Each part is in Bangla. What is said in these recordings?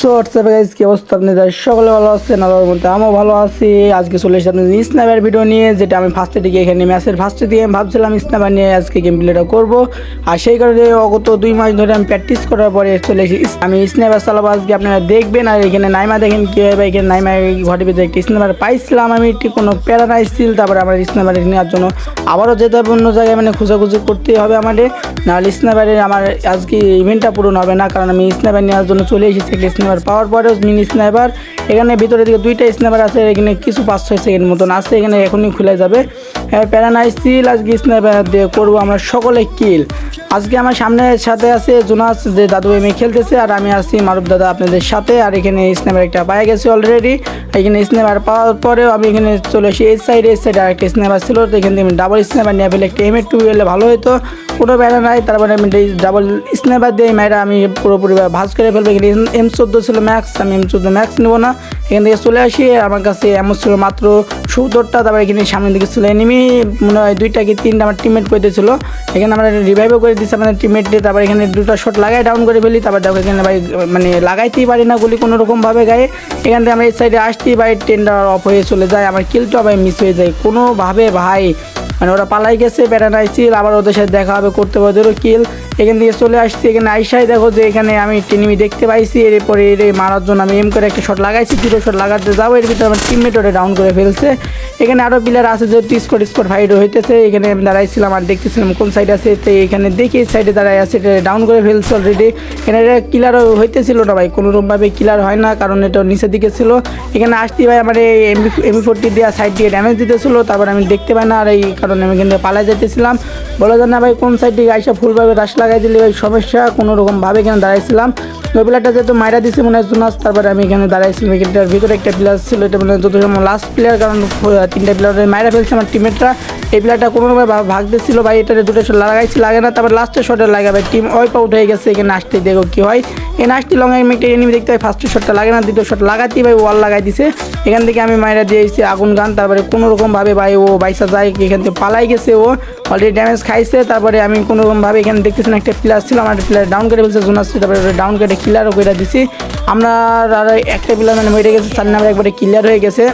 সো গাইজ কি অবস্থা আপনাদের? সকলে ভালো আছেন, আল্লাহর মধ্যে আমিও ভালো আছি। আজকে চলে এসেছি আপনাদের স্ন্যাপের ভিডিও নিয়ে, যেটা আমি ফার্স্টে দিকে এখানে ম্যাচের ফার্স্টে দিয়ে আমি ভাবছিলাম স্ন্যাপার নিয়ে আজকে গেম প্লেটা করব। আর সেই কারণে অগত দুই মাস ধরে আমি প্র্যাকটিস করার পরে চলে এসেছি আমি স্ন্যাপার চালাবো আজকে, আপনারা দেখবেন। আর এখানে নাইমা দেখেন কীভাবে এখানে নাইমা ঘরের ভিতরে একটি স্ন্যাপার পাইছিলাম আমি, একটি কোনো প্যারা নাই স্টিল তারপরে আমার স্ন্যাপার নেওয়ার জন্য আবারও যেতে হবে, অন্য জায়গায় মানে খোঁজাখুঁজি করতে হবে আমাদের। নাহলে স্ন্যাপারের আমার আজকে ইভেন্টটা পূরণ হবে না, কারণ আমি স্ন্যাপার নেওয়ার জন্য চলে এসেছি, একটি স্ন্যাপার পাওয়ার পরেও মিনি স্ন্যাপার এখানে ভিতরে দিকে দুইটা স্ন্যাপার আছে, এখানে কিছু পাঁচ ছয় সেকেন্ড মতন আছে, এখানে এখনই খুলে যাবে। প্যারানাই স্টিল আজকে স্ন্যাপার দিয়ে করব আমরা সকলে কিল। আজকে আমার সামনে সাথে আছে জোনাস, যে দাদু এমে খেলতেছে, আর আমি আছি মারুফ দাদা আপনাদের সাথে, আর এখানে স্ন্যাপার একটা পায়ে গেছে অলরেডি এখানে স্ন্যাপার পাওয়ার পরেও আমি এখানে চলে আসি এই সাইডে এই সাইডে আরেকটা স্ন্যাপার ছিল, তো এখান থেকে ডাবল স্ন্যাপার নিয়ে ফেলে একটা এমএ টু এলে ভালো হতো কোনো ব্যাটা নাই, তারপরে আমি ডাবল স্ন্যাপার দিয়ে মেয়েরা আমি পুরোপুরি ভাজ করে ফেলব। এখানে এম চোদ্দ ছিল ম্যাক্স আমি এম চোদ্দ ম্যাক্স নেব না। এখান থেকে চলে আসি আমার কাছে এমন ছিল মাত্র সত্তরটা, তারপরে এখানে সামনের দিকে ছিল এনিমি মনে হয় দুইটা কি তিনটা আমার টিমমেট পেতেছিল এখানে আমরা রিভাইভও করে দিচ্ছি আমাদের টিমমেট তারপর এখানে দুটো শট লাগাই ডাউন করে ফেলি, তারপর দেখো এখানে ভাই মানে লাগাইতেই পারি না গুলি কোনো রকমভাবে গায়ে। এখান থেকে আমরা এই সাইডে আসতেই ভাই টেন্ডার অফ হয়ে চলে যায়, আমার কিলটা ভাই মিস হয়ে যায়। কোনোভাবে ভাই মানে ওরা পালাই গেছে বেড়ানাই নাইছিল আবার ওদের সাথে দেখা হবে, করতে হবে, ওদেরও কিল এখান থেকে চলে আসছি, এখানে আইসাই দেখো যে এখানে আমি টিনিমি দেখতে পাইছি, এরপরে এর মারার জন্য আমি এম করে একটা শট লাগাইছি দুটো শট লাগাতে যাব, এর ভিতরে আমার টিমমেট ওটা ডাউন করে ফেলছে। এখানে আরও প্লেয়ার আছে যে স্কোর স্কোর ফাইট হইতেছে, এখানে আমি দাঁড়াইছিলাম আর দেখতেছিলাম কোন সাইড আছে, তো এখানে দেখি এই সাইডে দাঁড়াই আছে, এটা ডাউন করে ফেলছে অলরেডি এখানে এটা কিলার হইতেছিল না ভাই কোনো রকমভাবে কিলার হয় না, কারণ এটা নিচের দিকে ছিল। এখানে আসতে ভাই আমার এই এমবি এমবি ফোরটি দেওয়া সাইড দিয়ে ড্যামেজ দিতেছিল, তারপর আমি দেখতে পাই না, আর এই কারণে আমি এখান থেকে পালাই যেতেছিলাম বলা যায় না ভাই, কোন সাইড দিকে আইসা ফুলভাবে রাশ লাগাই দিলে ভাই সমস্যা, কোনো রকমভাবে এখানে দাঁড়াইছিলাম। ওই প্লেয়ারটা যেহেতু মাইরা দিছে মনে হয় নাচ তারপরে আমি এখানে দাঁড়াইছিলাম এখানটার ভিতরে একটা প্লেয়ার ছিল, এটা মনে হয় যত সময় লাস্ট প্লেয়ার কারণ তিনটা প্লেয়ার মাইরা ফেলছে আমার টিমেটরা এই প্লেয়ারটা কোনোভাবে ভা- ভাগতে ছিল ভাই এটাতে দুটো শট লাগাইছি, লাগে না, তারপর লাস্টের শটে লাগে ভাই। টিম ওয়াইপ আউট হয়ে গেছে, এখানে আসতে দেখো কি হয়। এখানে আসতে লং একটা এনিমি দেখতে পাই ফার্স্টের শটটা লাগে না, দ্বিতীয় শট লাগাতেই ভাই ওয়াল লাগাই দিছে। এখান থেকে আমি মাইরা দিয়েছি আগুন গান, তারপরে কোনো রকমভাবে ভাই, ও বাইসা যায়, এখান থেকে পালাই গেছে ও। অলরেডি ড্যামেজ খাইছে, তারপরে আমি কোনো রকমভাবে এখানে দেখতেছেন একটা প্লেয়ার ছিল, আমার প্লেয়ার ডাউন করে ফেলছে জোনাস তারপরে ডাউন করে কিলারও করে দিছি। আমরা আর একটা প্লেয়ার মানে মরে গেছে সামনে আমার একবারে ক্লিয়ার হয়ে গেছে।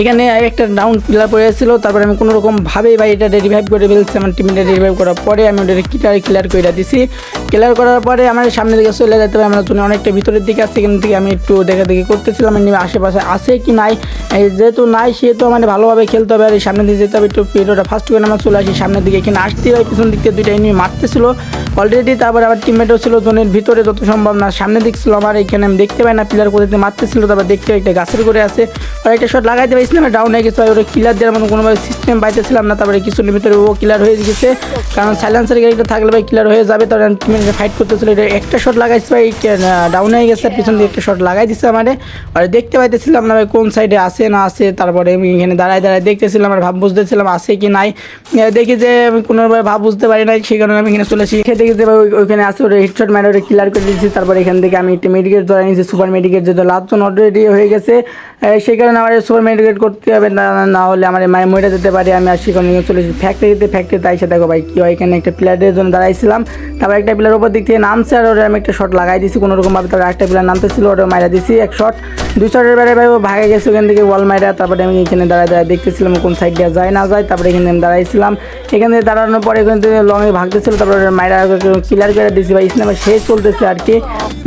এখানে একটা ডাউন প্লেয়ার পড়ে ছিল তারপরে আমি কোনো রকম ভাবে ভাই এটা রিভাইভ করে ফেলছি, আমার টিমটা রিভাইভ করার পরে আমি ওটা কিটার ক্লিয়ার করে দিছি। ক্লিয়ার করার পরে আমার সামনের দিকে চলে যেতে হবে, আমার জন্য অনেকটা ভিতরের দিকে আছে, এখান থেকে আমি একটু দেখা দেখি করতেছিলাম আশেপাশে আছে কি নাই। যেহেতু নাই, সেহেতু মানে ভালোভাবে খেলতে হবে, আর এই সামনের দিকে যেতে হবে, একটু পিরিয়ডটা ফার্স্ট করে আমার চলে আসি, সামনের দিকে এখানে আসতে হয়, পিছন দিক থেকে দুইটা এনিমি মারতেছিল। অলরেডি তারপরে আবার টিমমেটও ছিল, জোনের ভিতরে যত সম্ভব না, সামনের দিক ছিল আমার, এখানে আমি দেখতে পাই না প্লেয়ার কোথাতে মারতেছিল, তারপর দেখতে একটা গাছের করে আছে। আর একটা শট লাগাইতে পারছিলাম ডাউন হয়ে গেছে ওরা কিলার দেওয়ার মতো কোনোভাবে সিস্টেম পাইতেছিলাম না। তারপরে কিছুর ভিতরে ও কিলার হয়ে গেছে। কারণ সাইলেন্সার গাড়িটা থাকলে ভাই কিলার হয়ে যাবে। তারপরে টিমমেটে ফাইট করতেছিল। এটা একটা শট লাগাইছে ভাই। ডাউন হয়ে গেছে। পিছন দিয়ে একটা শট লাগাই দিচ্ছে আমারে। আর দেখতে পাইতেছিলাম না ভাই কোন সাইডে আসে না আসে তারপরে আমি এখানে দাঁড়ায় দাঁড়ায় দেখতেছিলাম আর ভাব বুঝতেছিলাম আছে কি নাই। দেখি যে আমি কোনোভাবে ভাব বুঝতে পারি নাই। সেই কারণে আমি এখানে চলে আসি দেখি যে ভাই ওই- ওইখানে আছে। ওটা হেডশট মারে ওটা ক্লিয়ার করে দিয়েছি। তারপরে এখান থেকে আমি একটা মেডিকেট ধরে নিয়েছি। সুপার মেডিকেট যেটা লাস্টজন অলরেডি হয়ে গেছে। সেই কারণে আমার সুপার মেডিকেট করতে হবে, না না হলে আমার মায়ের মরে যেতে পারে, আমি আর সেখানে নিয়ে চলে এসেছি। ফ্যাক্টরিতে ফ্যাক্টরিতে আইসে দেখো ভাই, কি হয়, এখানে একটা প্লেয়ারের জন্য দাঁড়াইছিলাম। তারপর একটা প্লেয়ার উপর দিক থেকে নামছে আর ওরা আমি একটা শট লাগাই দিছি কোনো রকমভাবে তারপর একটা প্লেয়ার নামতেছিল ওটা মারা দিছি এক শট দুই শটের বেড়ে ভাই ও ভাগে গেছে, ওখান থেকে ওয়াল মাইরা, তারপরে আমি এখানে দাঁড়ায় দাঁড়ায় দেখতেছিলাম কোন সাইড দিয়ে যায়, না যায়, তারপরে এখানে আমি দাঁড়াইছিলাম। এখান থেকে দাঁড়ানোর পরে এখান থেকে লংয়ে ভাগতেছিল, তারপরে মাইরা ক্লিয়ার করে দিছি, ভাই স্ন্যাপার শেষ চলতেছে আর কি।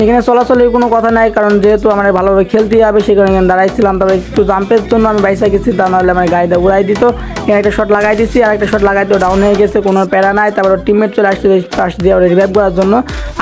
এখানে চলাচলের কোনো কথা নাই, কারণ যেহেতু আমার ভালোভাবে খেলতে হবে কারণে দাঁড়াইছিলাম তবে একটু জাম্পের জন্য আমি বাইসা গেছি, তা নাহলে আমার গাড়িটা উড়াই দিত। এখানে একটা শট লাগাই দিছি, আর একটা শট লাগাই তো ডাউন হয়ে গেছে, কোনো প্যারা নাই। তারপর টিমমেট চলে আসছে পাশ দিয়ে ওরা রিভাইভ করার জন্য।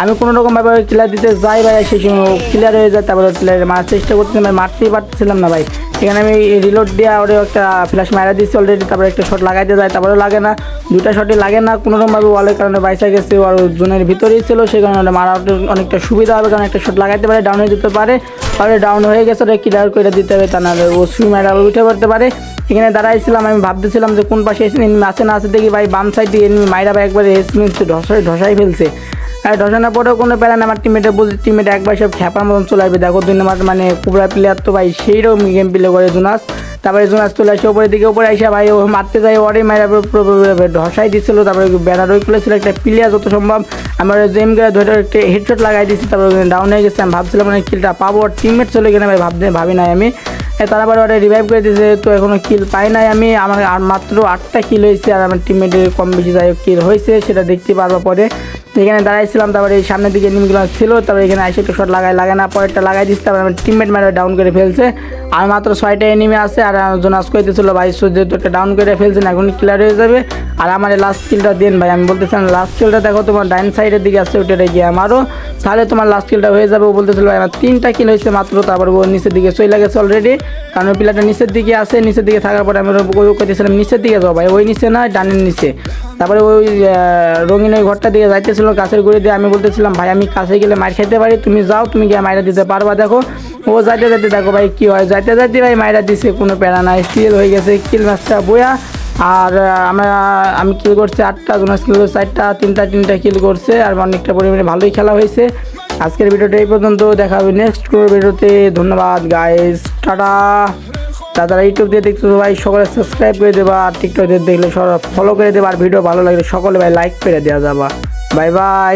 আমি কোনো রকমভাবে ক্লিয়ার দিতে যাই ভাই, সেই সময় ক্লিয়ার হয়ে যায়, তারপর ক্লিয়ার মারার চেষ্টা করছিলাম ভাই মারতেই পারতেছিলাম না ভাই। এখানে আমি রিলোড দিয়ে ওরে একটা ফ্ল্যাশ মারা দিচ্ছি অলরেডি তারপরে একটা শট লাগাইতে যায় তারপরে লাগে না। দুটা শটই লাগে না, কোনো রকমভাবে ওয়ালের কারণে বাইসা গেছে আর জোনের ভিতরেই ছিল, সেই কারণে মারা অনেকটা সুবিধা হবে, কারণ একটা শট লাগাইতে পারে ডাউন হয়ে যেতে পারে। তাহলে ডাউন হয়ে গেছে, ওটা ক্লিয়ার করে দিতে হবে, তা নাহলে ও সুই মারা উঠে পড়তে পারে। এখানে দাঁড়াইছিলাম, আমি ভাবতেছিলাম যে কোন পাশে এসে এনিমি আছে না আছে দেখি, ভাই বাম সাইড দিয়ে মাইরা ভাই একবারে এসমিন ধসাই ধসাই ফেলছে। আর ধসানোর পরেও কোনো প্যারা না আমার টিমেটে বলছি টিমেটে একবার সব খ্যাপার মতন চলে আসবে। দেখো, দুই নম্বর মানে কুবরা প্লেয়ার তো ভাই সেই রকম গেম প্লে করে জুনাস। তারপরে জোনাস চলে আসে উপরের দিকে ওপরে এসে ভাই ও মারতে যায় ওরে মায়ের ধসাই দিচ্ছিল তারপরে ব্যানার ওই খুলেছিল একটা প্লেয়ার যত সম্ভব, আমার জেম করে ধরে একটা হেডশট লাগাই দিচ্ছি তারপরে ডাউন হয়ে গেছে। আমি ভাবছিলাম মানে কিলটা পাবো আর টিমমেট চলে গেলে ভাই ভাবতে ভাবি নাই আমি। তারপরে ওটা রিভাইভ করে দিয়েছে তো এখনও কিল পাই নাই আমি। আমার মাত্র আটটা কিল হয়েছে, আর আমার টিমমেটের কম বেশি যাই কিল হয়েছে, সেটা দেখতে পারব পরে। এখানে দাঁড়াইছিলাম, তারপরে এই সামনের দিকে নিমগুলো ছিল, তারপরে এখানে এসে একটা শট লাগাই লাগে না, পরেরটা লাগাই দিচ্ছে তারপরে আমার টিমমেট মেরে ডাউন করে ফেলছে। আর মাত্র ছয়টা এনিমি আছে, আর জোনাস কইতেছিল ভাই যেহেতু একটা ডাউন করে ফেলছেন এখন ক্লিয়ার হয়ে যাবে। আর আমার লাস্ট স্কিলটা দেন ভাই, আমি বলতেছিলাম লাস্ট স্কিলটা দেখো তোমার ডাইন সাইডের দিকে আছে ওটা গিয়ে আমারও তাহলে তোমার লাস্ট স্কিলটা হয়ে যাবে, ও বলতেছিল ভাই, আমার তিনটা কিল হয়েছে মাত্র, তারপর ও নিচের দিকে চলে গেছে অলরেডি কারণ ওই প্লেয়ারটা নিচের দিকে আছে, নিচের দিকে থাকার পরে আমি কইতেছিলাম, নিচের দিকে যাও ভাই, ওই নিচে না, ডানের নিচে। তারপরে ওই রঙিন ওই ঘরটা দিয়ে যাইতেছিল, গাছের গুড়ি দিয়ে আমি বলতেছিলাম, ভাই, আমি কাছে গেলে মার খেতে পারি, তুমি যাও, তুমি গিয়ে মাইরা দিতে পারবা। দেখো, ও যাইতে যাইতে দেখো ভাই, কি হয়? যাইতে যাইতে ভাই মাইরা দিছে, কোনো প্যারা নাই সিল হয়ে গেছে কিল ম্যাচটা বয়া আর আমরা, আমি কিল করছি আটটা, জোনাস কিল করছে চারটা, তিনটা তিনটা কিল করছে, আর অনেকটা পরিমাণে ভালোই খেলা হয়েছে। আজকের ভিডিওটা এই পর্যন্ত, দেখা হবে নেক্সট ভিডিওতে। ধন্যবাদ গাইস টাটা। তারা ইউটিউব দিয়ে দেখতে ভাই, সকলে সাবস্ক্রাইব করে দেবা, আর টিকটক দিয়ে দেখলে ফলো করে দেবা, আর ভিডিও ভালো লাগলে সকলে ভাই লাইক করে দেওয়া যাবা। Bye bye